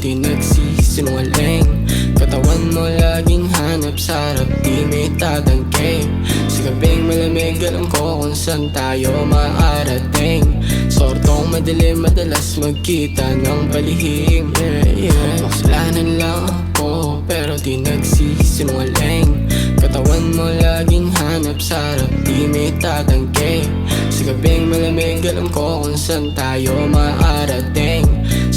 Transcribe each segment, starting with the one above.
di nagsisinungaling. Katawan mo laging hanap sa harap Di may tatangke Sa gabing malamig alam ko kung saan tayo maarating. Sortong madilim madalas magkita ng palihim Yeah, yeah. Makasalanan lang ako pero di nagsisinungaling. Katawan mo laging hanap sa harap Di may tatangke Sa gabing malamig alam ko kung saan tayo maarating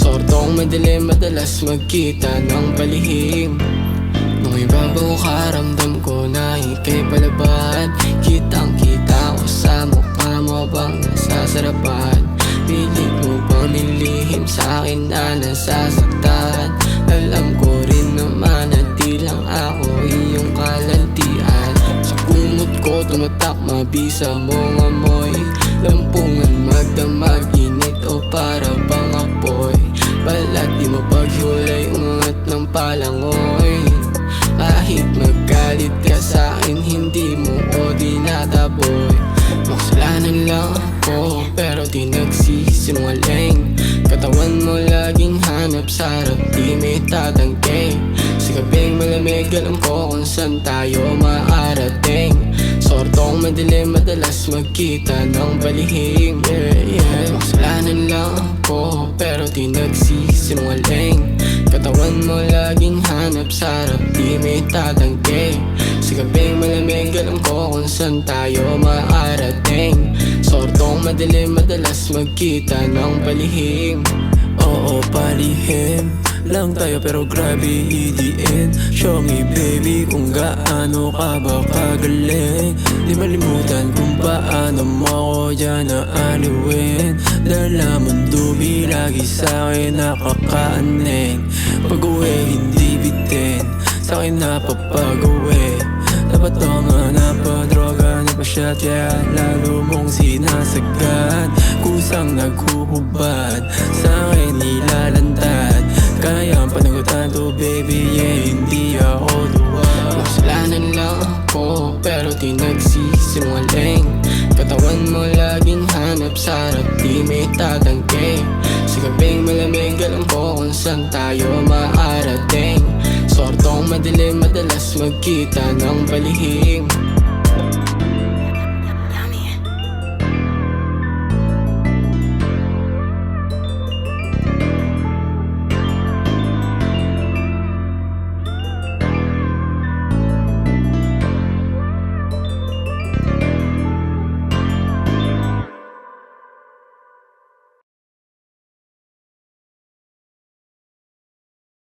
Sortong madilim madalas magkita ng palihim. Nung ibabaw ka ramdam ko na ikay palabad Kitang kita ko sa mukha mo bang nasasarapan? Pilit mo bang nilihim sa akin na nasasaktan? Alam ko rin naman na di lang ako iyong kalantian. Sa kumot ko tumatak mabisa mong amoy. Lampungan magdamag palangoy Kahit magalit ka sa akin hindi mo ko dinataboy Makasalanan lang ako pero di nagsisinungaling Katawan mo laging hanap sa harap di may tatangke Sa gabing malamig alam ko kung saan tayo maarating. Sortong madilim madalas magkita ng balihim Yeah, yeah. Makasalanan lang ako pero di nagsisinungaling Katawan mo laging hanap sa harap di may tatangke. Sa gabing malamig alam ko kung saan tayo maarating. Sortong madilim madalas magkita ng palihim. Oo, palihim lang tayo pero grabe idiin Show me baby kung gaano ka ba kagaling. Di malimutan kung paano mo ako dyan naaliwin Dala mong dubi lagi sa'kin nakakaaning Pag-uwi hindi bitin. Sa'kin napapag-uwi. Dapat nga napadroga na pa siya Kaya lalo mong sinasagad. Kusang naghuhubad Sa'kin nilalantad Kaya ang panagutan to baby Yeah, hindi ako duwag Makasalanan lang ako pero di nagsisinungaling Katawan mo laging hanap sa harap di may tatangke. Sa gabing malamig alam ko kung saan tayo maarating. Sortong madilim madalas magkita ng palihim